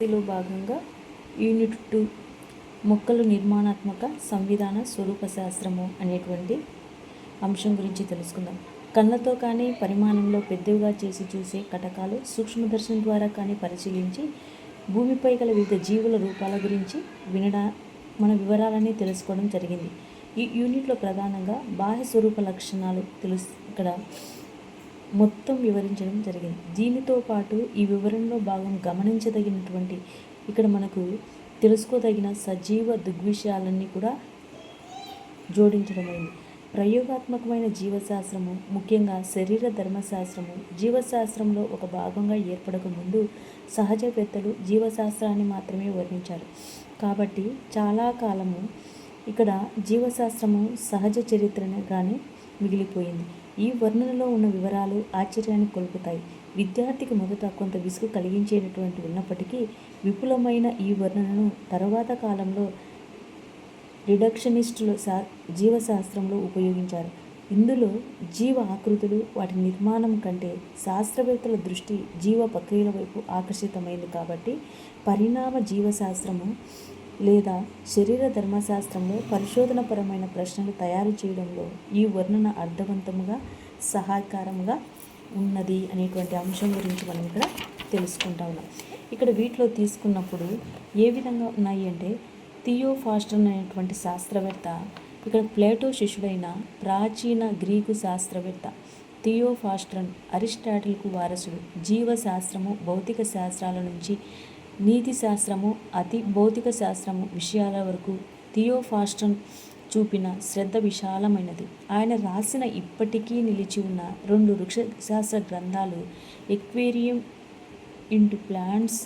లో భాగంగా unit two మొక్కలు నిర్మాణాత్మక సంవిధాన స్వరూప శాస్త్రము అనేటువంటి అంశం గురించి తెలుసుకుందాం. కళ్ళతో కానీ పరిమాణంలో పెద్దవిగా చేసి చూసే కటకాలు సూక్ష్మదర్శనం ద్వారా కానీ పరిశీలించి భూమిపై గల వివిధ జీవుల రూపాల గురించి వినడా మన వివరాలన్నీ తెలుసుకోవడం జరిగింది. ఈ యూనిట్లో ప్రధానంగా బాహ్య స్వరూప లక్షణాలు తెలుసు ఇక్కడ మొత్తం వివరించడం జరిగింది. దీనితో పాటు ఈ వివరణలో భాగం గమనించదగినటువంటి ఇక్కడ మనకు తెలుసుకోదగిన సజీవ దృగ్విషయాలన్నీ కూడా జోడించడం అయింది ప్రయోగాత్మకమైన జీవశాస్త్రము ముఖ్యంగా శరీర ధర్మశాస్త్రము జీవశాస్త్రంలో ఒక భాగంగా ఏర్పడక ముందు సహజవేత్తలు జీవశాస్త్రాన్ని మాత్రమే వర్ణించారు. కాబట్టి చాలా కాలము ఇక్కడ జీవశాస్త్రము సహజ చరిత్రగానే మిగిలిపోయింది. ఈ వర్ణనలో ఉన్న వివరాలు ఆశ్చర్యాన్ని కొలుపుతాయి. విద్యార్థికి మొదట కొంత విసుగు కలిగించేటటువంటి ఉన్నప్పటికీ విపులమైన ఈ వర్ణనను తర్వాత కాలంలో రిడక్షనిస్టులు శా జీవశాస్త్రంలో ఉపయోగించారు. ఇందులో జీవ ఆకృతులు వాటి నిర్మాణం కంటే శాస్త్రవేత్తల దృష్టి జీవ ప్రక్రియల వైపు ఆకర్షితమైంది కాబట్టి పరిణామ జీవశాస్త్రము లేదా శరీర ధర్మశాస్త్రంలో పరిశోధనపరమైన ప్రశ్నలు తయారు చేయడంలో ఈ వర్ణన అర్థవంతముగా సహాయకారంగా ఉన్నది అనేటువంటి అంశం గురించి మనం ఇక్కడ తెలుసుకుంటా ఉన్నాం. ఇక్కడ వీటిలో తీసుకున్నప్పుడు ఏ విధంగా ఉన్నాయి అంటే థియో ఫాస్టర్ అనేటువంటి శాస్త్రవేత్త ఇక్కడ ప్లేటో శిష్యుడైన ప్రాచీన గ్రీకు శాస్త్రవేత్త థియో ఫాస్ట్రన్ అరిస్టాటిల్కు వారసుడు జీవశాస్త్రము భౌతిక శాస్త్రాల నుంచి నీతి శాస్త్రము అతి భౌతిక శాస్త్రము విషయాల వరకు థియోఫాస్టన్ చూపిన శ్రద్ధ విశాలమైనది. ఆయన రాసిన ఇప్పటికీ నిలిచి ఉన్న రెండు వృక్షశాస్త్ర గ్రంథాలు aquarium into plants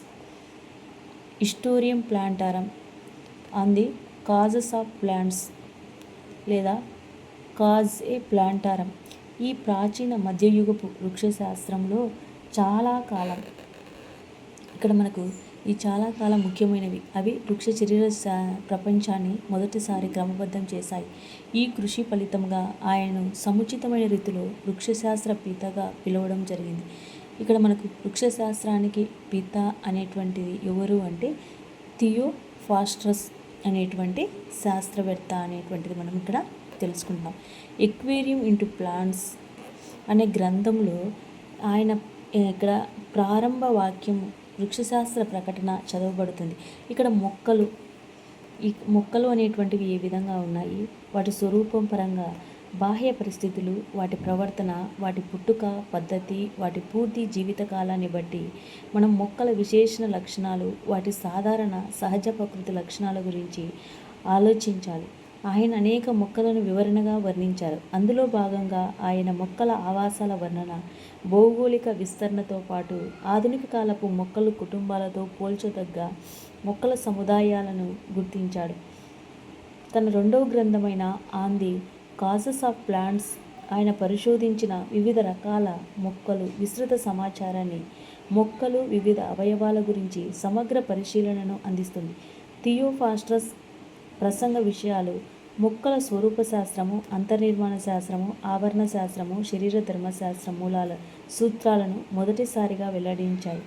Historium Plantarum on the causes of plants లేదా కాజ్ ఏ ప్లాంటారం. ఈ ప్రాచీన మధ్యయుగపు వృక్షశాస్త్రంలో చాలా కాలం ఇక్కడ మనకు ఈ చాలా కాలం ముఖ్యమైనవి. అవి వృక్ష శరీర ప్రపంచాన్ని మొదటిసారి క్రమబద్ధం చేశాయి. ఈ కృషి ఫలితంగా ఆయనను సముచితమైన రీతిలో వృక్షశాస్త్ర పితగా పిలవడం జరిగింది. ఇక్కడ మనకు వృక్షశాస్త్రానికి పిత అనేటువంటిది ఎవరు అంటే థియో ఫాస్ట్రస్ అనేటువంటి శాస్త్రవేత్త అనేటువంటిది మనం ఇక్కడ తెలుసుకుంటాం ఎక్వేరియం ఇంటూ ప్లాంట్స్ అనే గ్రంథంలో ఆయన ఇక్కడ ప్రారంభ వాక్యం వృక్షశాస్త్ర ప్రకటన చదవబడుతుంది. ఇక్కడ మొక్కలు ఈ మొక్కలు అనేటువంటివి ఏ విధంగా ఉన్నాయి? వాటి స్వరూపం పరంగా బాహ్య పరిస్థితులు వాటి ప్రవర్తన వాటి పుట్టుక పద్ధతి వాటి పూర్తి జీవిత కాలాన్ని బట్టి మనం మొక్కల విశేషణ లక్షణాలు వాటి సాధారణ సహజ ప్రకృతి లక్షణాల గురించి ఆలోచించాలి. ఆయన అనేక మొక్కలను వివరణగా వర్ణించారు. అందులో భాగంగా ఆయన మొక్కల ఆవాసాల వర్ణన భౌగోళిక విస్తరణతో పాటు ఆధునిక కాలపు మొక్కలు కుటుంబాలతో పోల్చదగ్గ మొక్కల సముదాయాలను గుర్తించాడు. తన రెండవ గ్రంథమైన on the causes of plants ఆయన పరిశోధించిన వివిధ రకాల మొక్కలు విస్తృత సమాచారాన్ని మొక్కలు వివిధ అవయవాల గురించి సమగ్ర పరిశీలనను అందిస్తుంది. థియోఫాస్ట్రస్ ప్రసంగ విషయాలు. మొక్కల స్వరూప శాస్త్రము అంతర్నిర్మాణ శాస్త్రము ఆభరణ శాస్త్రము శరీర ధర్మశాస్త్ర మూలాల సూత్రాలను మొదటిసారిగా వెల్లడించాయి.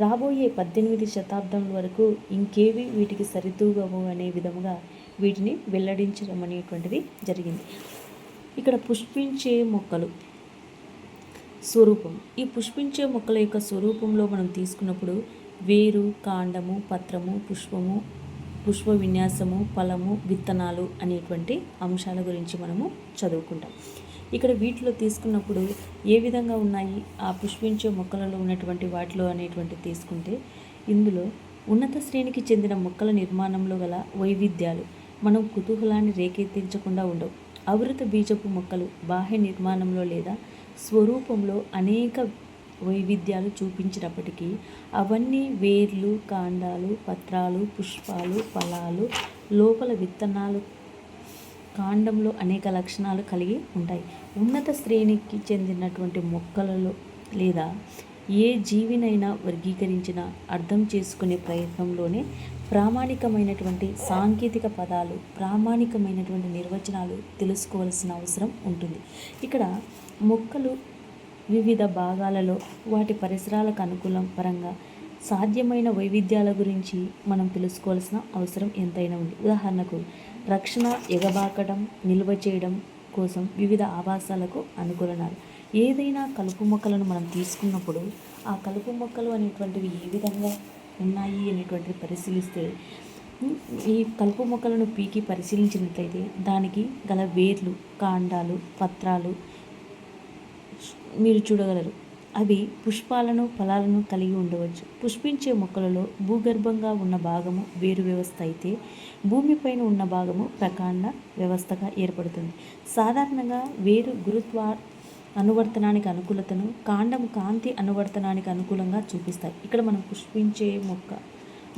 రాబోయే పద్దెనిమిది శతాబ్దం వరకు ఇంకేవి వీటికి సరితూగవు అనే విధముగా వీటిని వెల్లడించడం అనేటువంటిది జరిగింది. ఇక్కడ పుష్పించే మొక్కలు స్వరూపం ఈ పుష్పించే మొక్కల యొక్క స్వరూపంలో మనం తీసుకున్నప్పుడు వేరు కాండము పత్రము పుష్పము పుష్ప విన్యాసము ఫలము విత్తనాలు అనేటువంటి అంశాల గురించి మనము చదువుకుంటాం. ఇక్కడ వీటిలో తీసుకున్నప్పుడు ఏ విధంగా ఉన్నాయి? ఆ పుష్పించే మొక్కలలో ఉన్నటువంటి వాటిలో అనేటువంటి తీసుకుంటే ఇందులో ఉన్నత శ్రేణికి చెందిన మొక్కల నిర్మాణంలో గల వైవిధ్యాలు మనం కుతూహలాన్ని రేకెత్తించకుండా ఉండవు. అవృత బీజపు మొక్కలు బాహ్య నిర్మాణంలో లేదా స్వరూపంలో అనేక వైవిధ్యాలు చూపించినప్పటికీ అవన్నీ వేర్లు కాండాలు పత్రాలు పుష్పాలు ఫలాలు లోపల విత్తనాలు కాండంలో అనేక లక్షణాలు కలిగి ఉంటాయి. ఉన్నత శ్రేణికి చెందినటువంటి మొక్కలలో లేదా ఏ జీవినైనా వర్గీకరించిన అర్థం చేసుకునే ప్రయత్నంలోనే ప్రామాణికమైనటువంటి సాంకేతిక పదాలు ప్రామాణికమైనటువంటి నిర్వచనాలు తెలుసుకోవాల్సిన అవసరం ఉంటుంది. ఇక్కడ మొక్కలు వివిధ భాగాలలో వాటి పరిసరాలకు అనుకూలం పరంగా సాధ్యమైన వైవిధ్యాల గురించి మనం తెలుసుకోవాల్సిన అవసరం ఎంతైనా ఉంది. ఉదాహరణకు రక్షణ ఎగబాకడం నిల్వ చేయడం కోసం వివిధ ఆవాసాలకు అనుకూలనాలు. ఏదైనా కలుపు మొక్కలను మనం తీసుకున్నప్పుడు ఆ కలుపు మొక్కలు అనేటువంటివి ఏ విధంగా ఉన్నాయి అనేటువంటివి పరిశీలిస్తే ఈ కలుపు మొక్కలను పీకి పరిశీలించినట్లయితే దానికి గల వేర్లు కాండాలు పత్రాలు మీరు చూడగలరు. అవి పుష్పాలను ఫలాలను కలిగి ఉండవచ్చు. పుష్పించే మొక్కలలో భూగర్భంగా ఉన్న భాగము వేరు వ్యవస్థ అయితే భూమిపైన ఉన్న భాగము ప్రకాండ వ్యవస్థగా ఏర్పడుతుంది. సాధారణంగా వేరు గురుత్వ అనువర్తనానికి అనుకూలతను కాండం కాంతి అనువర్తనానికి అనుకూలంగా చూపిస్తాయి. ఇక్కడ మనం పుష్పించే మొక్క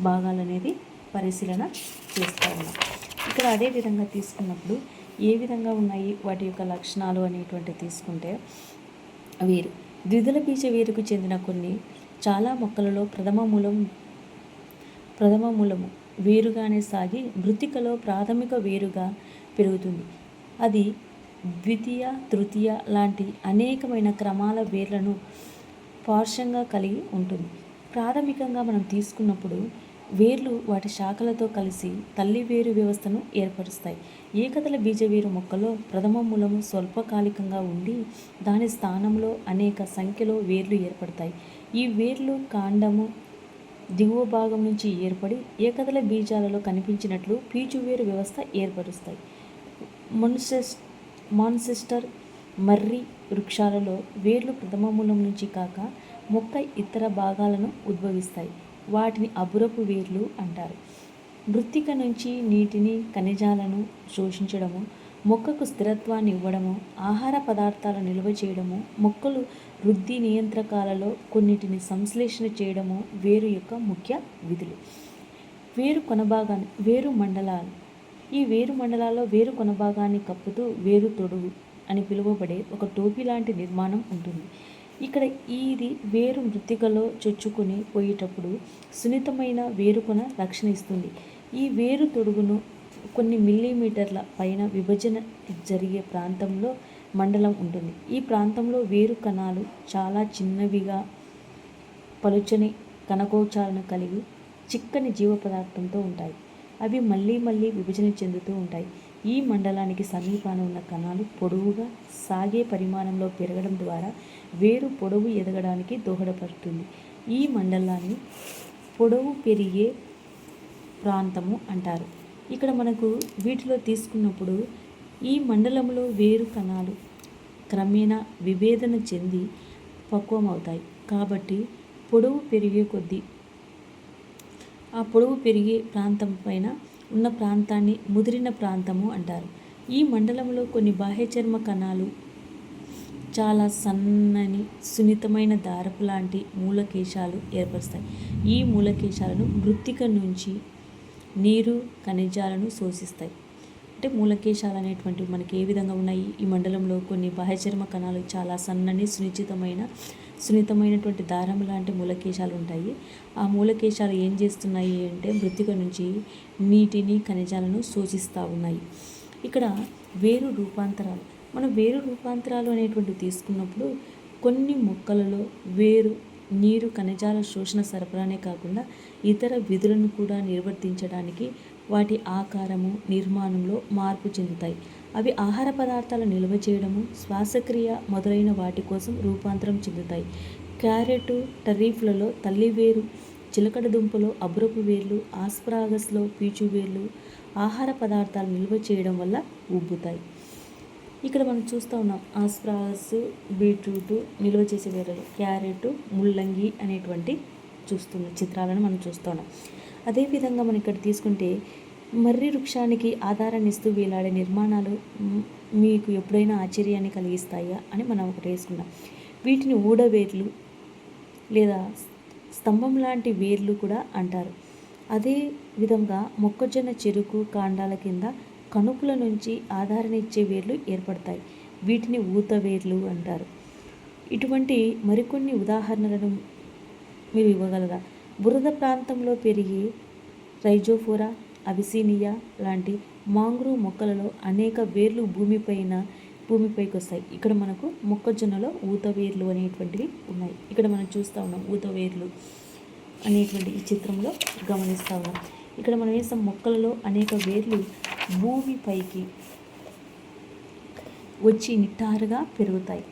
భాగాలు అనేది పరిశీలన చేస్తూ ఉన్నాం. ఇక్కడ అదే విధంగా తీసుకున్నప్పుడు ఏ విధంగా ఉన్నాయి? వాటి యొక్క లక్షణాలు అనేటువంటి తీసుకుంటే వేరు. ద్విదుల బీజ వేరుకు చెందిన కొన్ని చాలా మొక్కలలో ప్రథమ మూలం ప్రథమ మూలము వేరుగానే సాగి మృతికలో ప్రాథమిక వేరుగా పెరుగుతుంది. అది ద్వితీయ తృతీయ లాంటి అనేకమైన క్రమాల వేర్లను పార్శ్వంగా కలిగి ఉంటుంది. ప్రాథమికంగా మనం తీసుకున్నప్పుడు వేర్లు వాటి శాఖలతో కలిసి తల్లి వేరు వ్యవస్థను ఏర్పరుస్తాయి. ఏకదళ బీజవీరు మొక్కలో ప్రథమ మూలము స్వల్పకాలికంగా ఉండి దాని స్థానంలో అనేక సంఖ్యలో వేర్లు ఏర్పడతాయి. ఈ వేర్లు కాండము దిగువ భాగం నుంచి ఏర్పడి ఏకదల బీజాలలో కనిపించినట్లు పీచువేరు వ్యవస్థ ఏర్పరుస్తాయి. మొన్సెస్ మాన్సెస్టర్ మర్రి వృక్షాలలో వేర్లు ప్రథమ మూలం నుంచి కాక మొక్క ఇతర భాగాలను ఉద్భవిస్తాయి. వాటిని అబురపు వేర్లు అంటారు. మృత్తిక నుంచి నీటిని ఖనిజాలను శోషించడము మొక్కకు స్థిరత్వాన్ని ఇవ్వడము ఆహార పదార్థాలు నిల్వ చేయడము మొక్కలు వృద్ధి నియంత్రకాలలో కొన్నిటిని సంశ్లేషణ చేయడము వేరు యొక్క ముఖ్య విధులు. వేరు కొనభాగాన్ని వేరు మండలాలు. ఈ వేరు మండలాల్లో వేరు కొనభాగాన్ని కప్పుతూ వేరు తొడుగు అని పిలువబడే ఒక టోపీ లాంటి నిర్మాణం ఉంటుంది. ఇక్కడ ఇది వేరు మృతికలో చొచ్చుకొని పోయేటప్పుడు సున్నితమైన వేరుకొన రక్షణ ఇస్తుంది. ఈ వేరు తొడుగును కొన్ని మిల్లీమీటర్ల పైన విభజన జరిగే ప్రాంతంలో మండలం ఉంటుంది. ఈ ప్రాంతంలో వేరు కణాలు చాలా చిన్నవిగా పలుచని కనకోచాలను కలిగి చిక్కని జీవ పదార్థంతో ఉంటాయి. అవి మళ్ళీ మళ్ళీ విభజన చెందుతూ ఉంటాయి. ఈ మండలానికి సమీపాన ఉన్న కణాలు పొడవుగా సాగే పరిమాణంలో పెరగడం ద్వారా వేరు పొడవు ఎదగడానికి దోహదపడుతుంది. ఈ మండలాన్ని పొడవు పెరిగే ప్రాంతము అంటారు. ఇక్కడ మనకు వీటిలో తీసుకున్నప్పుడు ఈ మండలంలో వేరు కణాలు క్రమేణా విభేదన చెంది పక్వమవుతాయి. కాబట్టి పొడవు పెరిగే కొద్దీ ఆ పొడవు పెరిగే ప్రాంతం పైన ఉన్న ప్రాంతాన్ని ముదిరిన ప్రాంతము అంటారు. ఈ మండలంలో కొన్ని బాహ్యచర్మ కణాలు చాలా సన్నని సున్నితమైన దారపు లాంటి మూలకేశాలు ఏర్పరుస్తాయి. ఈ మూలకేశాలను మృత్తిక నుంచి నీరు ఖనిజాలను శోషిస్తాయి. అంటే మూలకేశాలు అనేటువంటివి మనకి ఏ విధంగా ఉన్నాయి? ఈ మండలంలో కొన్ని బాహ్యచర్మ కణాలు చాలా సన్నని సునిశ్చితమైన సున్నితమైనటువంటి దారం లాంటి మూలకేశాలు ఉంటాయి. ఆ మూలకేశాలు ఏం చేస్తున్నాయి అంటే మృతిక నుంచి నీటిని ఖనిజాలను శోషిస్తూ ఉన్నాయి. ఇక్కడ వేరు రూపాంతరాలు. మనం వేరు రూపాంతరాలు అనేటువంటివి తీసుకున్నప్పుడు కొన్ని మొక్కలలో వేరు నీరు ఖనిజాల శోషణ సరఫరానే కాకుండా ఇతర విధులను కూడా నిర్వర్తించడానికి వాటి ఆకారము నిర్మాణంలో మార్పు చెందుతాయి. అవి ఆహార పదార్థాలు నిల్వ చేయడము శ్వాసక్రియ మొదలైన వాటి కోసం రూపాంతరం చెందుతాయి. క్యారెట్ టరీఫ్లలో తల్లి వేరు చిలకడ దుంపలో అబ్రపు వేర్లు ఆస్ప్రాగస్లో పీచు వేర్లు ఆహార పదార్థాలు నిల్వ చేయడం వల్ల ఉబ్బుతాయి. ఇక్కడ మనం చూస్తూ ఉన్నాం ఆస్ప్రాస్ బీట్రూట్ నిల్వ చేసే వేరలు క్యారెట్ ముల్లంగి అనేటువంటి చూస్తున్న చిత్రాలను మనం చూస్తున్నాం అదేవిధంగా మనం ఇక్కడ తీసుకుంటే మర్రి వృక్షానికి ఆధారాన్ని ఇస్తూ వేలాడే నిర్మాణాలు మీకు ఎప్పుడైనా ఆశ్చర్యాన్ని కలిగిస్తాయా అని మనం ఒకటి వేసుకున్నాం వీటిని ఊడవేర్లు లేదా స్తంభం లాంటి వేర్లు కూడా అంటారు. అదే విధంగా మొక్కజొన్న చెరుకు కాండాల కింద కణుపుల నుంచి ఆధారణిచ్చే వేర్లు ఏర్పడతాయి. వీటిని ఊత వేర్లు అంటారు. ఇటువంటి మరికొన్ని ఉదాహరణలను మీరు ఇవ్వగలరా? బురద ప్రాంతంలో పెరిగి రైజోఫోరా అవిసీనియా లాంటి మాంగ్రూ మొక్కలలో అనేక వేర్లు భూమిపైన భూమిపైకి వస్తాయి ఇక్కడ మనకు మొక్కజొన్నలో ఊత వేర్లు అనేటువంటివి ఉన్నాయి. ఇక్కడ మనం చూస్తూ ఉన్నాం ఊత వేర్లు అనేటువంటి ఈ చిత్రంలో గమనిస్తా ఉన్నాం. ఇక్కడ మనం వేసిన మొక్కలలో అనేక వేర్లు భూమిపైకి వచ్చి నిట్టారుగా పెరుగుతాయి.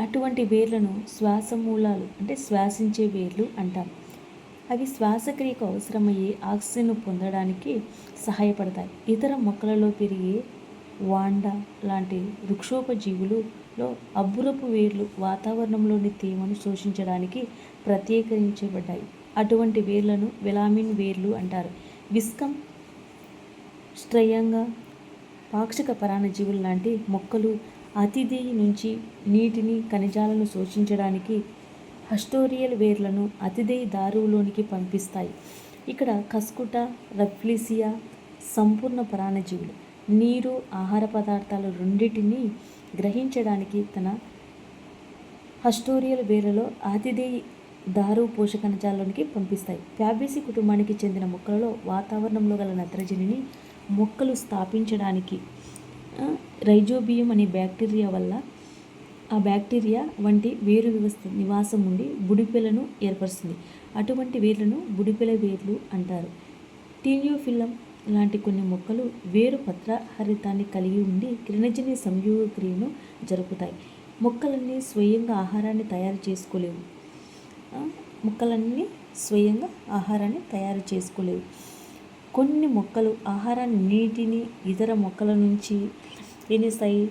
అటువంటి వేర్లను శ్వాస మూలాలు అంటే శ్వాసించే వేర్లు అంటాం. అవి శ్వాసక్రియకు అవసరమయ్యే ఆక్సిజన్ పొందడానికి సహాయపడతాయి. ఇతర మొక్కలలో పెరిగే వాండ లాంటి వృక్షోపజీవులులో అబ్బురపు వేర్లు వాతావరణంలోని తేమను శోషించడానికి ప్రత్యేకించబడ్డాయి అటువంటి వేర్లను వెలామిన్ వేర్లు అంటారు. విస్కం స్ట్రయంగా పాక్షిక పరాణజీవులు లాంటి మొక్కలు అతిథి నుంచి నీటిని ఖనిజాలను శోషించడానికి హస్టోరియల్ వేర్లను అతిథేయ దారువులోనికి పంపిస్తాయి. ఇక్కడ కస్కుట రఫ్లిసియా సంపూర్ణ ప్రాణజీవులు నీరు ఆహార పదార్థాలు రెండింటిని గ్రహించడానికి తన హస్టోరియల్ వేర్లలో అతిథేయ దారు పోషక కణజాలంలోనికి పంపిస్తాయి. ఫ్యాబేసి కుటుంబానికి చెందిన మొక్కలలో వాతావరణంలో గల నత్రజనిని మొక్కలు స్థాపించడానికి రైజోబియం అనే బ్యాక్టీరియా వల్ల ఆ బ్యాక్టీరియా వంటి వేరు వ్యవస్థ నివాసం ఉండి బుడిపెలను ఏర్పరుస్తుంది. అటువంటి వేర్లను బుడిపెల వేర్లు అంటారు. టీనియోఫిల్లం లాంటి కొన్ని మొక్కలు వేరు పత్రహరితాన్ని కలిగి ఉండి కిరణజన్య సంయోగ క్రియను జరుపుతాయి. మొక్కలన్నీ స్వయంగా ఆహారాన్ని తయారు చేసుకోలేవు. మొక్కలన్నీ స్వయంగా ఆహారాన్ని తయారు చేసుకోలేవు. కొన్ని మొక్కలు ఆహారాన్ని నీటిని ఇతర మొక్కల నుంచి ఏం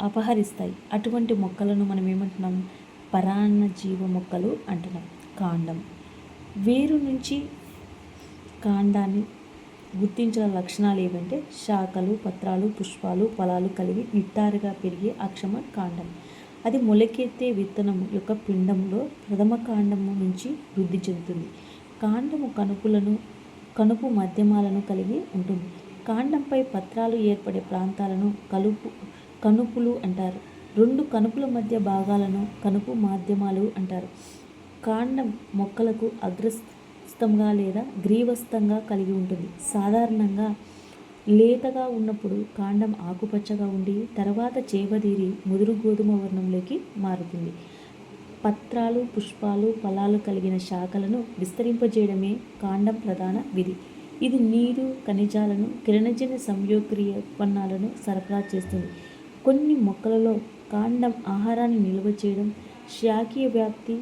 అపహరిస్తాయి. అటువంటి మొక్కలను మనం ఏమంటున్నాం? పరాన్న జీవ మొక్కలు అంటున్నాం. కాండం. వేరు నుంచి కాండాన్ని గుర్తించిన లక్షణాలు ఏవంటే శాఖలు పత్రాలు పుష్పాలు ఫలాలు కలిగి నిట్టారుగా పెరిగే అక్షమ కాండం. అది మొలకెత్తే విత్తనం యొక్క పిండంలో ప్రథమ కాండము నుంచి వృద్ధి చెందుతుంది. కాండము కనుపులను కనుపు మాధ్యమాలను కలిగి ఉంటుంది. కాండంపై పత్రాలు ఏర్పడే ప్రాంతాలను కలుపు కనుపులు అంటారు. రెండు కనుపుల మధ్య భాగాలను కనుపు మాధ్యమాలు అంటారు. కాండం మొక్కలకు అగ్రస్థంగా లేదా గ్రీవస్థంగా కలిగి ఉంటుంది. సాధారణంగా లేతగా ఉన్నప్పుడు కాండం ఆకుపచ్చగా ఉండి తర్వాత చేవదీరి ముదురు గోధుమ వర్ణంలోకి మారుతుంది. పత్రాలు పుష్పాలు ఫలాలు కలిగిన శాఖలను విస్తరింపజేయడమే కాండం ప్రధాన విధి. ఇది నీరు ఖనిజాలను కిరణజన్య సంయోక్రియ ఉత్పన్నాలను సరఫరా చేస్తుంది. కొన్ని మొక్కలలో కాండం ఆహారాన్ని నిల్వ చేయడం శాఖీయ వ్యాప్తి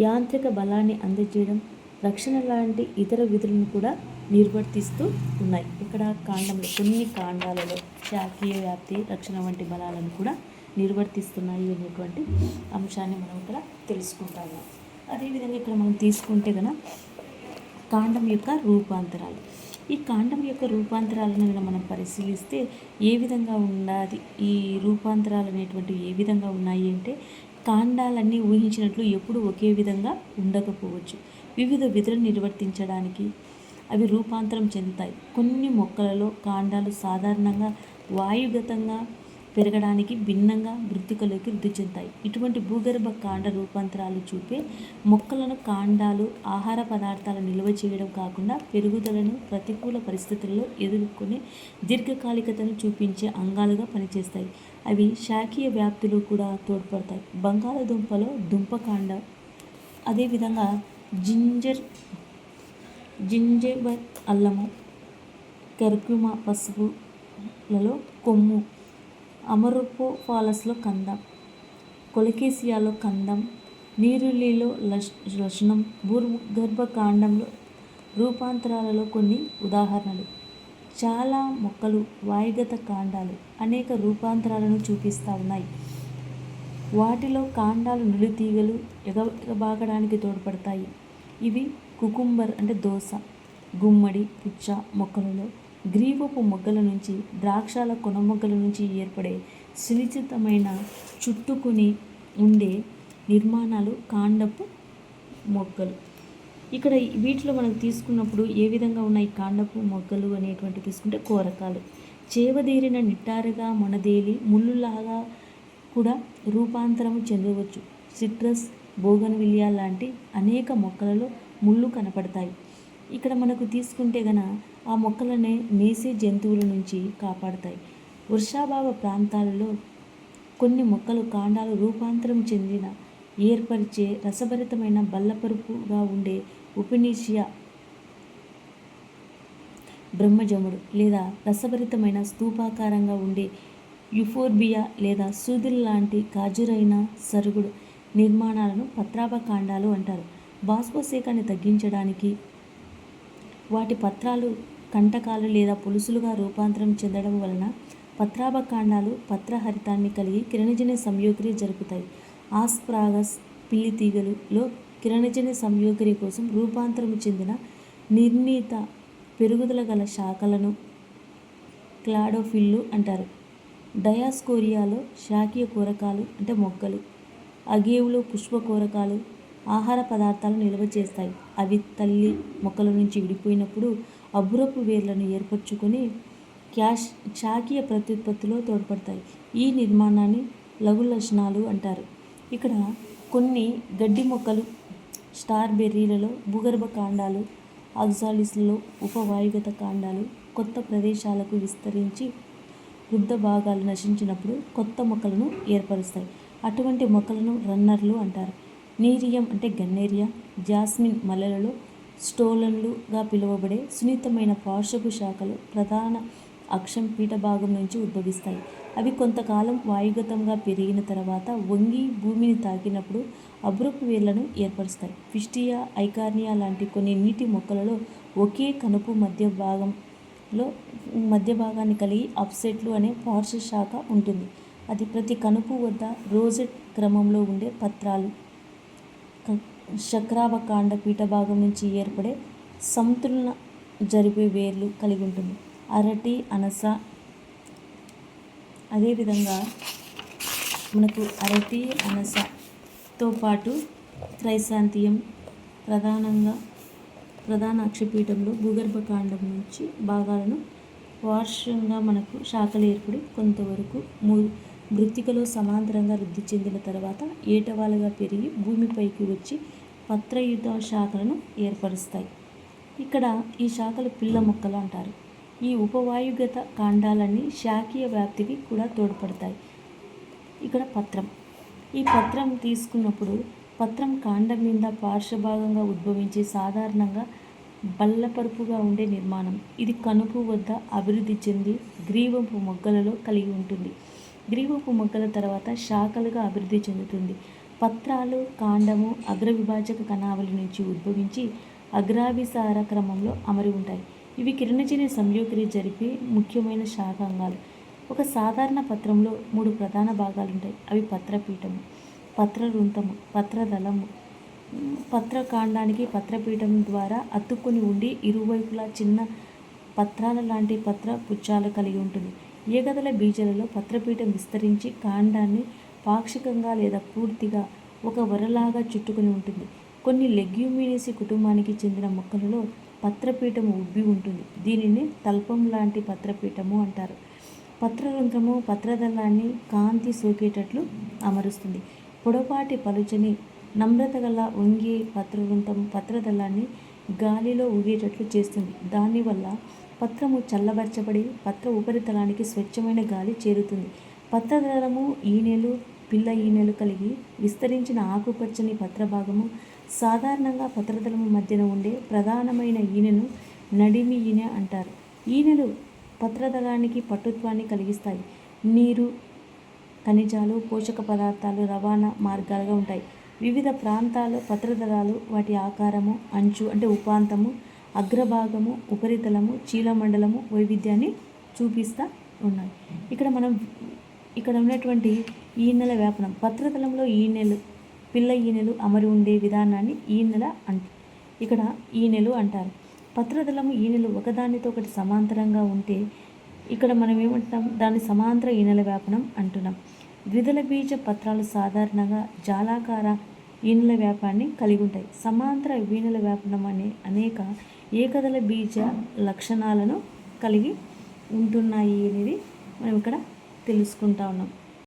యాంత్రిక బలాన్ని అందజేయడం రక్షణ లాంటి ఇతర విధులను కూడా నిర్వర్తిస్తూ ఉన్నాయి. ఇక్కడ కాండంలో కొన్ని కాండాలలో శాఖీయ వ్యాప్తి రక్షణ వంటి బలాలను కూడా నిర్వర్తిస్తున్నాయి అనేటువంటి అంశాన్ని మనం ఇక్కడ తెలుసుకుంటాము. అదేవిధంగా ఇక్కడ మనం తీసుకుంటే కనుక కాండం యొక్క రూపాంతరాలు. ఈ కాండం యొక్క రూపాంతరాలను కనుక మనం పరిశీలిస్తే ఏ విధంగా ఉన్నది ఈ రూపాంతరాలు అనేటువంటివి ఏ విధంగా ఉన్నాయి అంటే కాండాలన్నీ ఊహించినట్లు ఎప్పుడూ ఒకే విధంగా ఉండకపోవచ్చు. వివిధ విధులను నిర్వర్తించడానికి అవి రూపాంతరం చెందుతాయి. కొన్ని మొక్కలలో కాండాలు సాధారణంగా వాయుగతంగా పెరగడానికి భిన్నంగా మృతికలోకి వృద్ధి చెందుతాయి. ఇటువంటి భూగర్భ కాండ రూపాంతరాలు చూపే మొక్కలను కాండాలు ఆహార పదార్థాలు నిల్వ చేయడం కాకుండా పెరుగుదలను ప్రతికూల పరిస్థితుల్లో ఎదుర్కొనే దీర్ఘకాలికతను చూపించే అంగాలుగా పనిచేస్తాయి. అవి శాఖీయ వ్యాప్తిలో కూడా తోడ్పడతాయి. బంగాళదుంపలో దుంపకాండ అదేవిధంగా జింజర్ జింజర్ అల్లము కర్కుమ పసుపులలో కొమ్ము అమరుపో ఫాలస్లో కందం కొలకేసియాలో కందం నీరుల్లిలో లష్ లక్షణం భూగర్భ కాండంలో రూపాంతరాలలో కొన్ని ఉదాహరణలు. చాలా మొక్కలు వాయుగత కాండాలు అనేక రూపాంతరాలను చూపిస్తూ ఉన్నాయి. వాటిలో కాండాలు నిలుతీగలు ఎగ ఎగబాకడానికి తోడ్పడతాయి. ఇవి కుకుంబర్ అంటే దోస గుమ్మడి పుచ్చ మొక్కలలో గ్రీవపు మొగ్గల నుంచి ద్రాక్షాల కొన మొగ్గల నుంచి ఏర్పడే సునిశ్చితమైన చుట్టుకుని ఉండే నిర్మాణాలు కాండపు మొగ్గలు. ఇక్కడ వీటిలో మనం తీసుకున్నప్పుడు ఏ విధంగా ఉన్నాయి కాండపు మొగ్గలు అనేటువంటి తీసుకుంటే కోరకాలు. చేవదీరిన నిట్టారుగా మొనదేలి ముళ్ళులాగా కూడా రూపాంతరం చెందవచ్చు. సిట్రస్ బోగన్విలియా లాంటి అనేక మొక్కలలో ముళ్ళు కనపడతాయి. ఇక్కడ మనకు తీసుకుంటే గన ఆ మొక్కలనే మేసే జంతువుల నుంచి కాపాడతాయి. వర్షాభావ ప్రాంతాలలో కొన్ని మొక్కలు కాండాలు రూపాంతరం చెందిన ఏర్పరిచే రసభరితమైన బల్లపరుపుగా ఉండే ఉపనిషియా బ్రహ్మజముడు లేదా రసభరితమైన స్తూపాకారంగా ఉండే యుఫోర్బియా లేదా సూదులు లాంటి కాజురైన సరుగుడు నిర్మాణాలను పత్రాభకాండాలు అంటారు. బాష్పశీకాన్ని తగ్గించడానికి వాటి పత్రాలు కంటకాలు లేదా పులుసులుగా రూపాంతరం చెందడం వలన పత్రాభకాండాలు పత్రహరితాన్ని కలిగి కిరణజన్య సంయోగక్రియ జరుపుతాయి. ఆస్ప్రాగస్ పిల్లి తీగలులో కిరణజన్య సంయోగిరి కోసం రూపాంతరం చెందిన నిర్ణీత పెరుగుదల గల శాఖలను క్లాడోఫిల్లు అంటారు. డయాస్కోరియాలో శాఖీయ కూరకాలు అంటే మొక్కలు అగేవులో పుష్ప కూరకాలు ఆహార పదార్థాలు నిల్వ చేస్తాయి. అవి తల్లి మొక్కల నుంచి విడిపోయినప్పుడు అబ్బురపు వేర్లను ఏర్పరచుకొని క్యాష్ శాఖీయ ప్రత్యుత్పత్తిలో తోడ్పడతాయి. ఈ నిర్మాణాన్ని లఘు లక్షణాలు అంటారు. ఇక్కడ కొన్ని గడ్డి మొక్కలు స్టార్ బెర్రీలలో భూగర్భ కాండాలు ఆక్సాలిస్లలో ఉపవాయుగత కాండాలు కొత్త ప్రదేశాలకు విస్తరించి వృద్ధ భాగాలు నశించినప్పుడు కొత్త మొక్కలను ఏర్పరుస్తాయి. అటువంటి మొక్కలను రన్నర్లు అంటారు. నీరియం అంటే గన్నేరియా జాస్మిన్ మల్లెలలో స్టోలన్లుగా పిలువబడే సున్నితమైన పార్శ్వపు శాఖలు ప్రధాన అక్షం పీఠభాగం నుంచి ఉద్భవిస్తాయి. అవి కొంతకాలం వాయుగతంగా పెరిగిన తర్వాత వంగి భూమిని తాకినప్పుడు అబ్రపు వేర్లను ఏర్పరుస్తాయి. ఫిస్టియా ఐకార్నియా లాంటి కొన్ని నీటి మొక్కలలో ఒకే కనుపు మధ్య భాగంలో మధ్య భాగాన్ని కలిగి అప్సెట్లు అనే పార్శ్వ శాఖ ఉంటుంది. అది ప్రతి కనుపు వద్ద రోజెట్ క్రమంలో ఉండే పత్రాలు. శక్రావకాండ పీఠభాగం నుంచి ఏర్పడే సమతులన జరిపే వేర్లు కలిగి ఉంటుంది. అరటి అనస అదేవిధంగా మనకు అరటి అనసతో పాటు క్రైశాంతియం ప్రధానంగా ప్రధాన అక్షపీఠంలో భూగర్భ కాండం నుంచి భాగాలను వార్షంగా మనకు శాఖలు ఏర్పడి కొంతవరకు మూ మృత్తికలో సమాంతరంగా వృద్ధి చెందిన తర్వాత ఏటవాలుగా పెరిగి భూమిపైకి వచ్చి పత్రయుత శాఖలను ఏర్పరుస్తాయి. ఇక్కడ ఈ శాఖలు పిల్ల మొక్కలు అంటారు. ఈ ఉపవాయుగత కాండాలన్నీ శాఖీయ వ్యాప్తికి కూడా తోడ్పడతాయి. ఇక్కడ పత్రం. ఈ పత్రం తీసుకున్నప్పుడు పత్రం కాండం మీద పార్శ్వభాగంగా ఉద్భవించి సాధారణంగా బల్లపరుపుగా ఉండే నిర్మాణం. ఇది కనుపు వద్ద అభివృద్ధి చెంది గ్రీవంపు మొగ్గలలో కలిగి ఉంటుంది. గ్రీవపు మొగ్గల తర్వాత శాఖలుగా అభివృద్ధి చెందుతుంది. పత్రాలు కాండము అగ్రవిభాజక కణావళి నుంచి ఉద్భవించి అగ్రాభిసార క్రమంలో అమరి ఉంటాయి. ఇవి కిరణజన్య సంయోక్రియ జరిపే ముఖ్యమైన శాఖాంగాలు ఒక సాధారణ పత్రంలో మూడు ప్రధాన భాగాలు ఉంటాయి. అవి పత్రపీఠము పత్రవృంతము పత్రదళము. పత్రకాండానికి పత్రపీఠం ద్వారా అతుక్కుని ఉండి ఇరువైపులా చిన్న పత్రాల లాంటి పత్ర పుచ్చాలు కలిగి ఉంటుంది. ఏగదల బీజాలలో పత్రపీఠం విస్తరించి కాండాన్ని పాక్షికంగా లేదా పూర్తిగా ఒక వరలాగా చుట్టుకొని ఉంటుంది. కొన్ని లెగ్యూమినేసి కుటుంబానికి చెందిన మొక్కలలో పత్రపీఠము ఉబ్బి ఉంటుంది. దీనిని తల్పం లాంటి పత్రపీఠము అంటారు. పత్రరంధ్రము పత్రదళాన్ని కాంతి సోకేటట్లు అమరుస్తుంది. పొడపాటి పలుచని నమ్రత గల వంగే పత్రవృంతం పత్రదళాన్ని గాలిలో ఊగేటట్లు చేస్తుంది. దానివల్ల పత్రము చల్లబరచబడి పత్ర ఉపరితలానికి స్వచ్ఛమైన గాలి చేరుతుంది. పత్రదళము ఈనెలు పిల్ల ఈనెలు కలిగి విస్తరించిన ఆకుపచ్చని పత్రభాగము సాధారణంగా పత్రదళము మధ్యన ఉండే ప్రధానమైన ఈనెను నడిమి ఈనె అంటారు. ఈనెలు పత్రదళానికి పటుత్వాన్ని కలిగిస్తాయి. నీరు ఖనిజాలు పోషక పదార్థాలు రవాణా మార్గాలుగా ఉంటాయి. వివిధ ప్రాంతాల పత్రదళాలు వాటి ఆకారము అంచు అంటే ఉపాంతము అగ్రభాగము ఉపరితలము చీలమండలము వైవిధ్యాన్ని చూపిస్తూ ఉన్నాయి. ఇక్కడ మనం ఇక్కడ ఉన్నటువంటి ఈనెల వ్యాపనం. పత్రతలంలో ఈనెలు పిల్ల ఈనెలు అమరి ఉండే విధానాన్ని ఈనెల అంట ఇక్కడ ఈనెలు అంటారు. పత్రదళము ఈనెలు ఒకదానితో ఒకటి సమాంతరంగా ఉంటే ఇక్కడ మనం ఏమంటున్నాం? దాన్ని సమాంతర ఈనెల వ్యాపనం అంటున్నాం. ద్విదల బీజ పత్రాలు సాధారణంగా జాలాకార ఈనెల వ్యాపాన్ని కలిగి ఉంటాయి. సమాంతర ఈనెల వ్యాపనం అనే అనేక ఏకదళ బీజ లక్షణాలను కలిగి ఉంటున్నాయి అనేది మనం ఇక్కడ తెలుసుకుంటా ఉన్నాం.